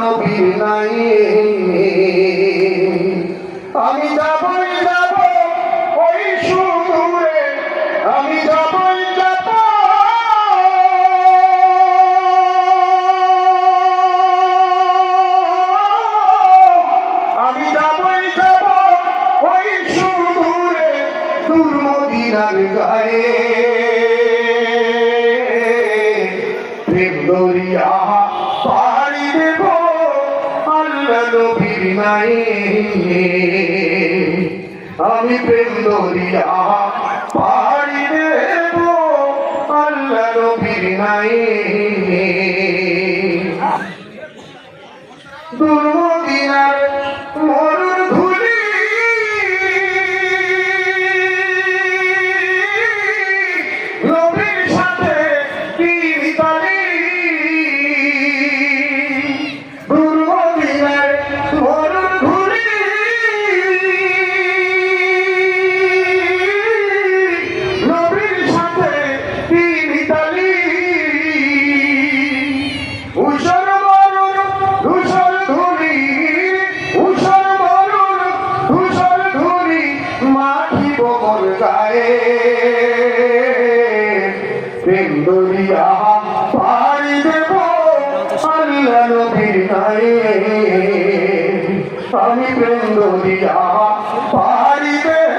নবীর নাই। আমি যাবই যাব ওই সুদূরে। আমি যাবই যাব। আমি যাবই যাব ওই সুদূরে দূর গায়ে। প্রেম দরিয়া নাই। আমি প্রেম দরিয়া পাড়ি দেব আল্লাহ নবীর নাই। দুর্মদিনার বমর গায়ে প্রেম দরিয়া পাড়ি দেব আল্লাহ নবীর গায়ে আমি প্রেম পাড়ি দেব